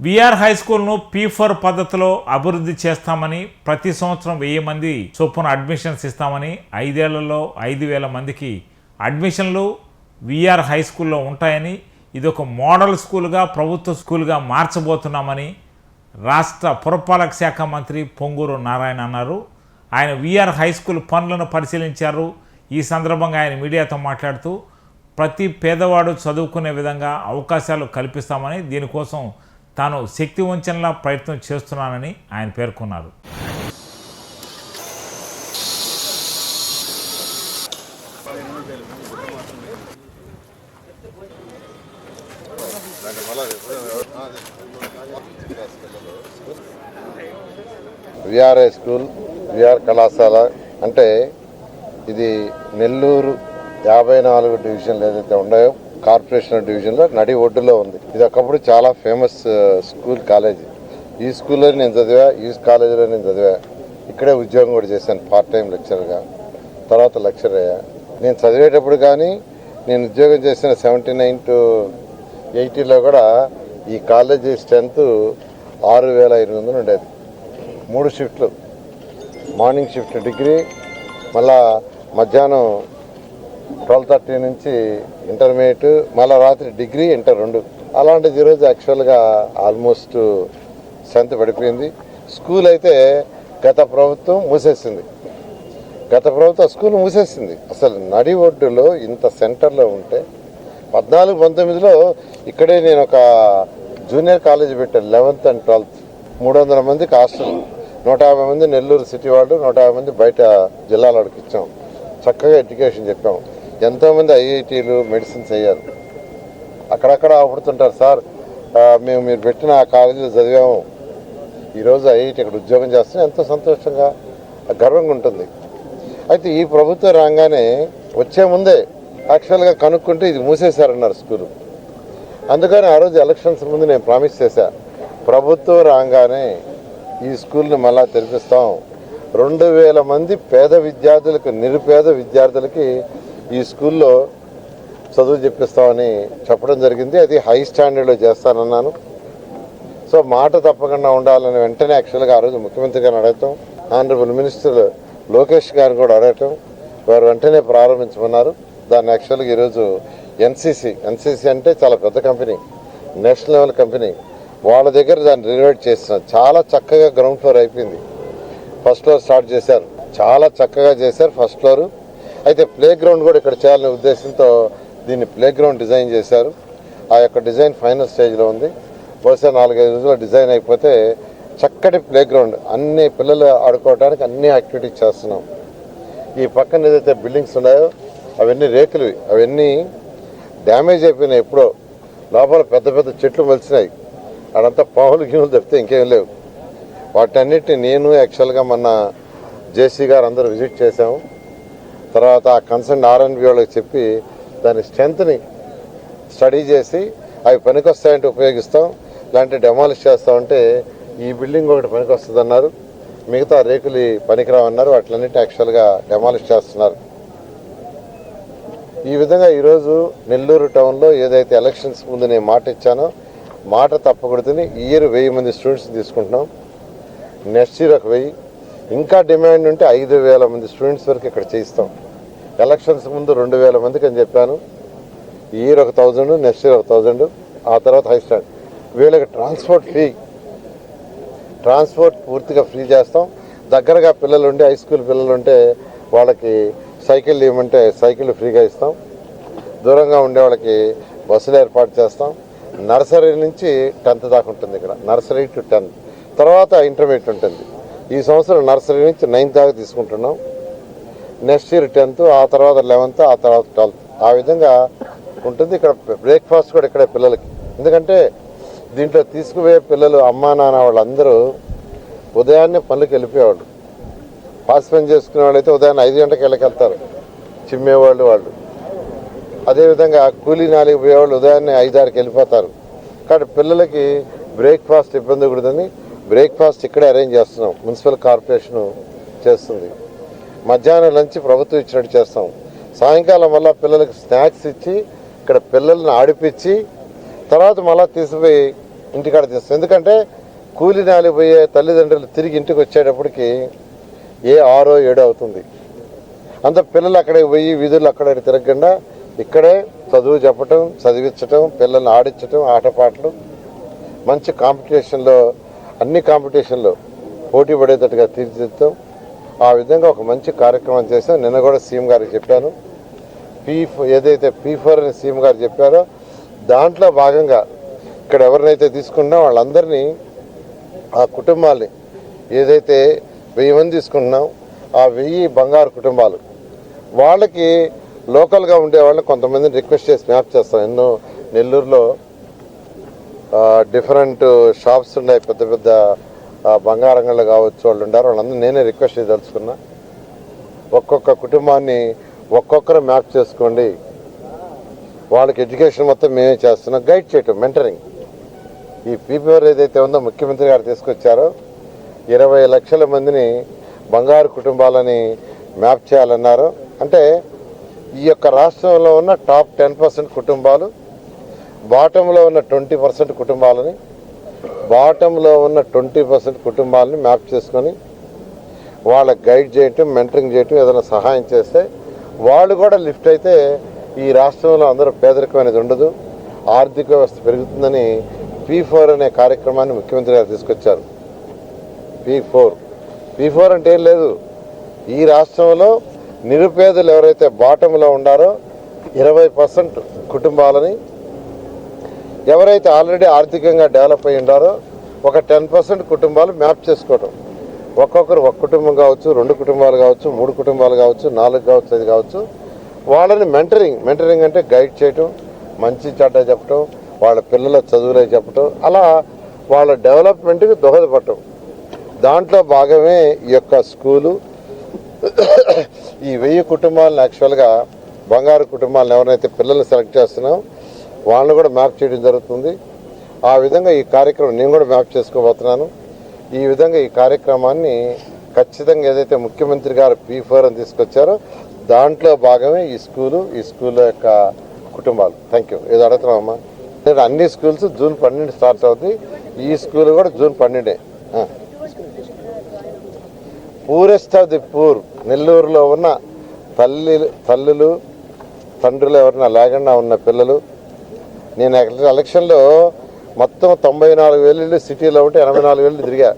VR high స్కూల్ను P four పద్ధతిలో అభివృద్ధి చేస్తామని ప్రతి సంవత్సరం వెయ్యి మంది చొప్పున అడ్మిషన్స్ ఇస్తామని ఐదేళ్ళలో ఐదు వేల మందికి అడ్మిషన్లు విఆర్ హై స్కూల్లో ఉంటాయని ఇది ఒక మోడల్ స్కూల్గా ప్రభుత్వ స్కూల్గా మార్చబోతున్నామని రాష్ట్ర పురపాలక శాఖ మంత్రి పొంగూరు నారాయణ అన్నారు. ఆయన విఆర్ హై స్కూల్ పనులను పరిశీలించారు. ఈ సందర్భంగా ఆయన మీడియాతో మాట్లాడుతూ ప్రతి పేదవాడు చదువుకునే విధంగా అవకాశాలు కల్పిస్తామని దీనికోసం తాను శక్తి వంచనలా ప్రయత్నం చేస్తున్నానని ఆయన పేర్కొన్నారు. విఆర్ఐ స్కూల్ విఆర్ కళాశాల అంటే ఇది నెల్లూరు యాభై నాలుగు డివిజన్లు ఏదైతే ఉన్నాయో కార్పొరేషన్ డివిజన్లో నడి ఒడ్డులో ఉంది. ఇది ఒకప్పుడు చాలా ఫేమస్ స్కూల్ కాలేజీ. ఈ స్కూల్లో నేను చదివా ఈ కాలేజీలో నేను చదివా. ఇక్కడే ఉద్యోగం కూడా చేశాను పార్ట్ టైం లెక్చర్గా తర్వాత లెక్చర్ అయ్యా. నేను చదివేటప్పుడు కానీ నేను ఉద్యోగం చేసిన సెవెంటీ నైన్ టు ఎయిటీలో కూడా ఈ కాలేజీ స్ట్రెంత్ ఆరు వేల ఎనిమిది వందలు ఉండేది. మూడు షిఫ్ట్లు. మార్నింగ్ షిఫ్ట్ డిగ్రీ మళ్ళా మధ్యాహ్నం ట్వెల్వ్ థర్టీ నుంచి ఇంటర్మీడియట్ మళ్ళీ రాత్రి డిగ్రీ ఇంటర్ రెండు. అలాంటిది ఈరోజు యాక్చువల్గా ఆల్మోస్ట్ సెంత్ పడిపోయింది. స్కూల్ అయితే గత ప్రభుత్వం మూసేసింది. గత ప్రభుత్వం స్కూల్ మూసేసింది. అసలు నడి ఒడ్డులో ఇంత సెంటర్లో ఉంటే పద్నాలుగు పంతొమ్మిదిలో ఇక్కడే నేను ఒక జూనియర్ కాలేజ్ పెట్టాను లెవెన్త్ అండ్ ట్వెల్త్. మూడు వందల మందికి హాస్టల్ నూట యాభై మంది నెల్లూరు సిటీ వాళ్ళు నూట యాభై మంది బయట జిల్లాలోకి ఇచ్చాం. చక్కగా ఎడ్యుకేషన్ చెప్పాం. ఎంతోమంది ఐఐటీలు మెడిసిన్స్ అయ్యారు అక్కడక్కడ ఆపడుతుంటారు సార్ మేము మీరు పెట్టిన ఆ కాలేజీలో చదివాము. ఈరోజు ఐఐటి ఇక్కడ ఉద్యోగం చేస్తే ఎంతో సంతోషంగా గర్వంగా ఉంటుంది. అయితే ఈ ప్రభుత్వం రాగానే వచ్చే ముందే యాక్చువల్గా కనుక్కుంటే ఇది మూసేశారన్నారు స్కూలు. అందుకని ఆ రోజు ఎలక్షన్స్ ముందు నేను ప్రామిస్ చేశా ప్రభుత్వం రాగానే ఈ స్కూల్ని మళ్ళా తెరిపిస్తాం. రెండు వేల మంది పేద విద్యార్థులకు నిరుపేద విద్యార్థులకి ఈ స్కూల్లో చదువు చెప్పిస్తామని చెప్పడం జరిగింది. అది హై స్టాండర్డ్లో చేస్తానన్నాను. సో మాట తప్పకుండా ఉండాలని వెంటనే యాక్చువల్గా ఆ రోజు ముఖ్యమంత్రి గారిని అడగటం ఆనరబుల్ మినిస్టర్ లోకేష్ గారిని కూడా అడగటం వారు వెంటనే ప్రారంభించమన్నారు. దాన్ని యాక్చువల్గా ఈరోజు ఎన్సీసీ ఎన్సీసీ అంటే చాలా పెద్ద కంపెనీ నేషనల్ లెవెల్ కంపెనీ. వాళ్ళ దగ్గర దాన్ని రినోవేట్ చేస్తున్నారు. చాలా చక్కగా గ్రౌండ్ ఫ్లోర్ అయిపోయింది. ఫస్ట్ ఫ్లోర్ స్టార్ట్ చేశారు. చాలా చక్కగా చేశారు ఫస్ట్ ఫ్లోర్. అయితే ప్లే గ్రౌండ్ కూడా ఇక్కడ చేయాలనే ఉద్దేశంతో దీన్ని ప్లే గ్రౌండ్ డిజైన్ చేశారు. ఆ యొక్క డిజైన్ ఫైనల్ స్టేజ్లో ఉంది. బహుశా నాలుగైదు రోజుల్లో డిజైన్ అయిపోతే చక్కటి ప్లే గ్రౌండ్ అన్ని పిల్లలు ఆడుకోవడానికి అన్ని యాక్టివిటీస్ చేస్తున్నాం. ఈ పక్కన ఏదైతే బిల్డింగ్స్ ఉన్నాయో అవన్నీ రేకులు అవన్నీ డ్యామేజ్ అయిపోయినాయి ఎప్పుడో. లోపల పెద్ద పెద్ద చెట్లు మలిసినాయి అడంతా పావులు గిన్నెలు తప్పితే ఇంకేం లేవు. వాటన్నిటిని నేను యాక్చువల్గా మొన్న జేసీ గారు అందరూ విజిట్ చేశాము. తర్వాత ఆ కన్సర్న్ ఆర్ఎన్బి వాళ్ళకి చెప్పి దాని స్ట్రెంత్ని స్టడీ చేసి అవి పనికొస్తాయంటే ఉపయోగిస్తాం ఇలాంటి డెమాలిష్ చేస్తామంటే ఈ బిల్డింగ్ ఒకటి పనికొస్తుంది అన్నారు మిగతా రేకులు పనికిరావన్నారు వాటిలన్నిటి యాక్చువల్గా డెమాలిష్ చేస్తున్నారు. ఈ విధంగా ఈరోజు నెల్లూరు టౌన్లో ఏదైతే ఎలక్షన్స్ ముందు నేను మాట ఇచ్చానో మాట తప్పకూడదని ఇయర్ వెయ్యి మంది స్టూడెంట్స్ తీసుకుంటున్నాం. నెక్స్ట్ ఇయర్ ఒక వెయ్యి. ఇంకా డిమాండ్ ఉంటే ఐదు వేల మంది స్టూడెంట్స్ వరకు ఇక్కడ చేయిస్తాం. ఎలక్షన్స్ ముందు రెండు వేల మందికి అని చెప్పాను. ఈ ఇయర్ ఒక థౌజండ్ నెక్స్ట్ ఇయర్ ఒక థౌజండ్ ఆ తర్వాత హై స్టాండ్ వీళ్ళకి ట్రాన్స్పోర్ట్ ఫ్రీ ట్రాన్స్పోర్ట్ పూర్తిగా ఫ్రీ చేస్తాం. దగ్గరగా పిల్లలు ఉండి హై స్కూల్ పిల్లలు ఉంటే వాళ్ళకి సైకిల్ ఇవ్వమంటే సైకిల్ ఫ్రీగా ఇస్తాం. దూరంగా ఉండే వాళ్ళకి బస్సులు ఏర్పాటు చేస్తాం. నర్సరీ నుంచి టెన్త్ దాకా ఉంటుంది ఇక్కడ. Nursery to tenth. తర్వాత ఇంటర్మీడియట్ ఉంటుంది. ఈ సంవత్సరం నర్సరీ నుంచి నైన్త్ దాకా తీసుకుంటున్నాం. నెక్స్ట్ ఇయర్ టెన్త్ ఆ తర్వాత లెవెన్త్ ఆ తర్వాత ట్వెల్త్. ఆ విధంగా ఉంటుంది. ఇక్కడ బ్రేక్ఫాస్ట్ కూడా ఇక్కడే పిల్లలకి. ఎందుకంటే దీంట్లో తీసుకుపోయే పిల్లలు అమ్మా నాన్న వాళ్ళందరూ ఉదయాన్నే పనులకు వెళ్ళిపోయేవాళ్ళు. పాస్ పని చేసుకునే వాళ్ళు అయితే ఉదయాన్నే ఐదు గంటలకు వెళ్ళకెళ్తారు చిమ్మేవాళ్ళు వాళ్ళు. అదేవిధంగా కూలీ నాలుగు పోయేవాళ్ళు ఉదయాన్నే ఐదారుకి వెళ్ళిపోతారు. కాబట్టి పిల్లలకి బ్రేక్ఫాస్ట్ ఇబ్బంది కూడదని బ్రేక్ఫాస్ట్ ఇక్కడే అరేంజ్ చేస్తున్నాం. మున్సిపల్ కార్పొరేషన్ చేస్తుంది. మధ్యాహ్నం లంచ్ ప్రభుత్వం ఇచ్చినట్టు చేస్తాం. సాయంకాలం వల్ల పిల్లలకి స్నాక్స్ ఇచ్చి ఇక్కడ పిల్లల్ని ఆడిపించి తర్వాత మళ్ళీ తీసిపోయి ఇంటికాడ తీస్తాం. ఎందుకంటే కూలి నాలిపోయే తల్లిదండ్రులు తిరిగి ఇంటికి వచ్చేటప్పటికి ఏ ఆరో ఏడో అవుతుంది. అంత పిల్లలు అక్కడికి పోయి వీధులు అక్కడ తిరగకుండా ఇక్కడే చదువు చెప్పటం చదివించటం పిల్లల్ని ఆడించటం ఆటపాటలు. మంచి కాంపిటీషన్లో అన్ని కాంపిటీషన్లో పోటీ పడేటట్టుగా తీర్చిదిద్దాం ఆ విధంగా ఒక మంచి కార్యక్రమం చేసాం నిన్న కూడా సీఎం గారికి చెప్పాను. పీ ఏదైతే పీ ఫోర్ అని సీఎం గారు చెప్పారో దాంట్లో భాగంగా ఇక్కడ ఎవరినైతే తీసుకున్నా వాళ్ళందరినీ ఆ కుటుంబాల్ని ఏదైతే వెయ్యి మంది తీసుకుంటున్నాం ఆ వెయ్యి బంగారు కుటుంబాలు. వాళ్ళకి లోకల్గా ఉండే వాళ్ళని కొంతమందిని రిక్వెస్ట్ చేసి మ్యాప్ చేస్తాం. ఎన్నో నెల్లూరులో డిఫరెంట్ షాప్స్ ఉన్నాయి పెద్ద పెద్ద బంగారంగళ్ళు కావచ్చు వాళ్ళు ఉండారు వాళ్ళందరూ నేనే రిక్వెస్ట్ చేయదలుచుకున్నా. ఒక్కొక్క కుటుంబాన్ని ఒక్కొక్కరు మ్యాప్ చేసుకోండి. వాళ్ళకి ఎడ్యుకేషన్ మొత్తం మేమే చేస్తున్నాం. గైడ్ చేయటం మెంటరింగ్. ఈ పీపీఆర్ ఏదైతే ఉందో ముఖ్యమంత్రి గారు తీసుకొచ్చారో ఇరవై లక్షల మందిని బంగారు కుటుంబాలని మ్యాప్ చేయాలన్నారు. అంటే ఈ యొక్క రాష్ట్రంలో ఉన్న టాప్ టెన్ పర్సెంట్ కుటుంబాలు బాటంలో ఉన్న ట్వంటీ పర్సెంట్ కుటుంబాలని బాటంలో ఉన్న ట్వంటీ పర్సెంట్ కుటుంబాలని మ్యాప్ చేసుకొని వాళ్ళకి గైడ్ చేయటం మెంటరింగ్ చేయటం ఏదైనా సహాయం చేస్తే వాళ్ళు కూడా లిఫ్ట్ అయితే ఈ రాష్ట్రంలో అందరూ పేదరికం అనేది ఉండదు ఆర్థిక వ్యవస్థ పెరుగుతుందని పీ ఫోర్ అనే కార్యక్రమాన్ని ముఖ్యమంత్రి గారు తీసుకొచ్చారు. P four. పీ ఫోర్ అంటే ఏం లేదు. ఈ రాష్ట్రంలో నిరుపేదలు ఎవరైతే బాటంలో ఉండారో ఇరవై పర్సెంట్ కుటుంబాలని ఎవరైతే ఆల్రెడీ ఆర్థికంగా డెవలప్ అయి ఉన్నారో ఒక టెన్ పర్సెంట్ కుటుంబాలు మ్యాప్ చేసుకోవటం. ఒక్కొక్కరు ఒక కుటుంబం కావచ్చు రెండు కుటుంబాలు కావచ్చు మూడు కుటుంబాలు కావచ్చు నాలుగు కావచ్చు అది కావచ్చు. వాళ్ళని మెంటరింగ్ మెంటరింగ్ అంటే గైడ్ చేయటం మంచి చెడ్డ చెప్పటం వాళ్ళ పిల్లల చదువులే చెప్పటం అలా వాళ్ళ డెవలప్మెంట్కి దోహదపడటం. దాంట్లో భాగమే ఈ యొక్క స్కూలు. ఈ వెయ్యి కుటుంబాలను యాక్చువల్గా బంగారు కుటుంబాలను ఎవరైతే పిల్లల్ని సెలెక్ట్ చేస్తున్నాం వాళ్ళని కూడా మ్యాప్ చేయడం జరుగుతుంది. ఆ విధంగా ఈ కార్యక్రమం నేను కూడా మ్యాప్ చేసుకోబోతున్నాను. ఈ విధంగా ఈ కార్యక్రమాన్ని ఖచ్చితంగా ఏదైతే ముఖ్యమంత్రి గారు పీ ఫోర్ అని తీసుకొచ్చారో దాంట్లో భాగమే ఈ స్కూలు ఈ స్కూల్ యొక్క కుటుంబాలు. థ్యాంక్ యూ ఏదో అడుగుతున్నామమ్మా నేను అన్ని స్కూల్స్ జూన్ పన్నెండు స్టార్ట్ అవుతుంది ఈ స్కూల్ కూడా జూన్ పన్నెండే. పూరెస్ట్ ఆఫ్ ది పూర్ నెల్లూరులో ఉన్న తల్లి తల్లులు తండ్రులు ఎవరైనా లేకుండా ఉన్న పిల్లలు నేను ఎలక్షన్లో మొత్తం తొంభై నాలుగు వేలు సిటీలో ఉంటే ఎనభై నాలుగు వేలు తిరిగా.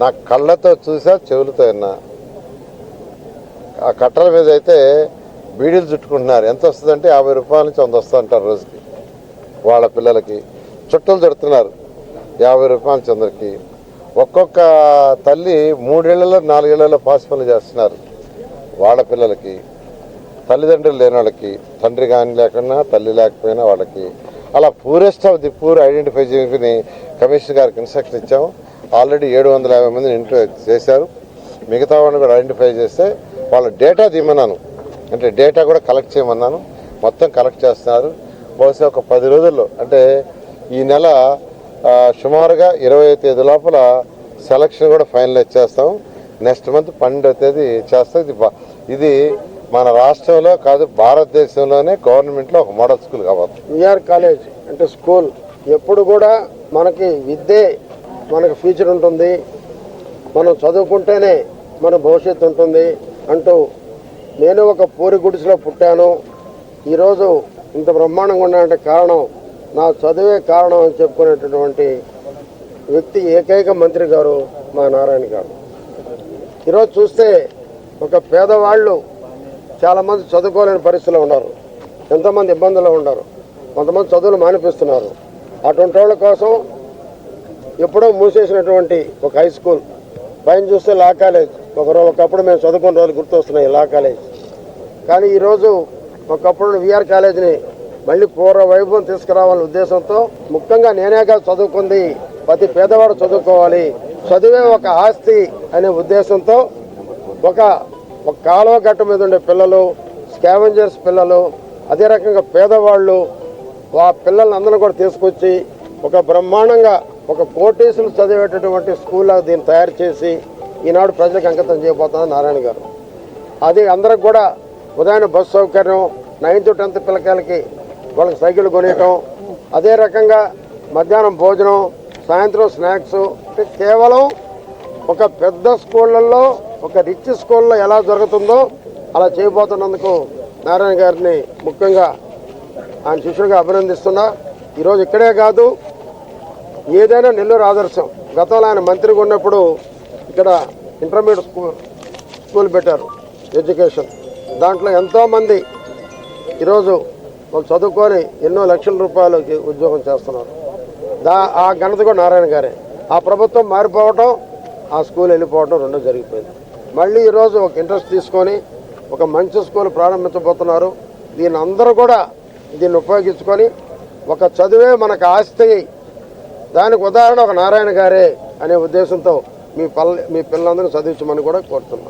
నా కళ్ళతో చూసా చెవులతో విన్నా. ఆ కట్టల మీద అయితే బీడీలు చుట్టుకుంటున్నారు. ఎంత వస్తుందంటే యాభై రూపాయల నుంచి వంద వస్తుందంటారు రోజుకి వాళ్ళ పిల్లలకి. చుట్టలు చుడుతున్నారు యాభై రూపాయల నుంచి అందరికి. ఒక్కొక్క తల్లి మూడేళ్ళలో నాలుగేళ్ళలో పాస్ పనులు చేస్తున్నారు వాళ్ళ పిల్లలకి. తల్లిదండ్రులు లేని వాళ్ళకి తండ్రి కానీ లేకుండా తల్లి లేకపోయినా వాళ్ళకి అలా poorest of the poor identify చేసుకుని కమిషనర్ గారికి ఇన్స్ట్రక్షన్ ఇచ్చాము. ఆల్రెడీ ఏడు వందల యాభై మందిని ఇంటర్ చేశారు. మిగతా వాళ్ళని కూడా ఐడెంటిఫై చేస్తే వాళ్ళ డేటా తీయమన్నాను. అంటే డేటా కూడా కలెక్ట్ చేయమన్నాను. మొత్తం కలెక్ట్ చేస్తున్నారు. బహుశా ఒక పది రోజుల్లో అంటే ఈ నెల సుమారుగా ఇరవై తేదీ లోపల సెలక్షన్ కూడా ఫైనలైజ్ చేస్తాం. నెక్స్ట్ మంత్ పన్నెండవ తేదీ చేస్తాం. ఇది ఇది మన రాష్ట్రంలో కాదు భారతదేశంలోనే గవర్నమెంట్లో ఒక మోడల్ స్కూల్ కావాలి. విఆర్ కాలేజ్ అంటే స్కూల్. ఎప్పుడు కూడా మనకి విద్యే మనకు ఫ్యూచర్ ఉంటుంది. మనం చదువుకుంటేనే మన భవిష్యత్తు ఉంటుంది అంటూ నేను ఒక పూరి గుడిసెలో పుట్టాను. ఈరోజు ఇంత బ్రహ్మాండంగా ఉన్నానంటే కారణం నా చదువే కారణం అని చెప్పుకునేటటువంటి వ్యక్తి ఏకైక మంత్రి గారు మా నారాయణ గారు. ఈరోజు చూస్తే ఒక పేదవాళ్ళు చాలామంది చదువుకోలేని పరిస్థితిలో ఉన్నారు. ఎంతోమంది ఇబ్బందుల్లో ఉన్నారు. కొంతమంది చదువులు మానిపిస్తున్నారు. అటువంటి వాళ్ళ కోసం ఎప్పుడో మూసేసినటువంటి ఒక హై స్కూల్ పైన చూస్తే లా కాలేజ్ ఒక ఒకప్పుడు మేము చదువుకున్న రోజులు గుర్తొస్తున్నాయి లా కాలేజ్ కానీ ఈరోజు ఒకప్పుడు విఆర్ కాలేజీని మళ్ళీ పూర్వ వైభవం తీసుకురావాలనే ఉద్దేశంతో ముఖ్యంగా నేనేగా చదువుకుంది. ప్రతి పేదవాడు చదువుకోవాలి. చదివే ఒక ఆస్తి అనే ఉద్దేశంతో ఒక కాలువ గట్టు మీద ఉండే పిల్లలు స్కావెంజర్స్ పిల్లలు అదే రకంగా పేదవాళ్ళు ఆ పిల్లల్ని అందరూ కూడా తీసుకొచ్చి ఒక బ్రహ్మాండంగా ఒక కోటేసులు చదివేటటువంటి స్కూల్లా దీన్ని తయారు చేసి ఈనాడు ప్రజలకు అంకితం చేయబోతున్నారు నారాయణ గారు. అది అందరికి కూడా ఉదయం బస్సు సౌకర్యం నైన్త్ టెన్త్ పిల్లకాయలకి వాళ్ళకి సైకిల్ కొనియటం అదే రకంగా మధ్యాహ్నం భోజనం సాయంత్రం స్నాక్స్ అంటే కేవలం ఒక పెద్ద స్కూళ్ళల్లో ఒక రిచ్ స్కూల్లో ఎలా జరుగుతుందో అలా చేయబోతున్నందుకు నారాయణ గారిని ముఖ్యంగా ఆయన శిష్యుడిగా అభినందిస్తున్నా. ఈరోజు ఇక్కడే కాదు ఏదైనా నెల్లూరు ఆదర్శం. గతంలో ఆయన మంత్రిగా ఉన్నప్పుడు ఇక్కడ ఇంటర్మీడియట్ స్కూల్ స్కూల్ పెట్టారు ఎడ్యుకేషన్ దాంట్లో ఎంతోమంది ఈరోజు వాళ్ళు చదువుకొని ఎన్నో లక్షల రూపాయలకి ఉద్యోగం చేస్తున్నారు. దా ఆ ఘనత కూడా నారాయణ గారే. ఆ ప్రభుత్వం మారిపోవటం ఆ స్కూల్ వెళ్ళిపోవటం రెండో జరిగిపోయింది. మళ్ళీ ఈరోజు ఒక ఇంట్రెస్ట్ తీసుకొని ఒక మంచి స్కూల్ ప్రారంభించబోతున్నారు. దీని అందరూ కూడా దీన్ని ఉపయోగించుకొని ఒక చదివే మనకు ఆస్తి దానికి ఉదాహరణ ఒక నారాయణ గారే అనే ఉద్దేశంతో మీ పల్ల మీ పిల్లలందరూ చదివించమని కూడా కోరుతున్నాం.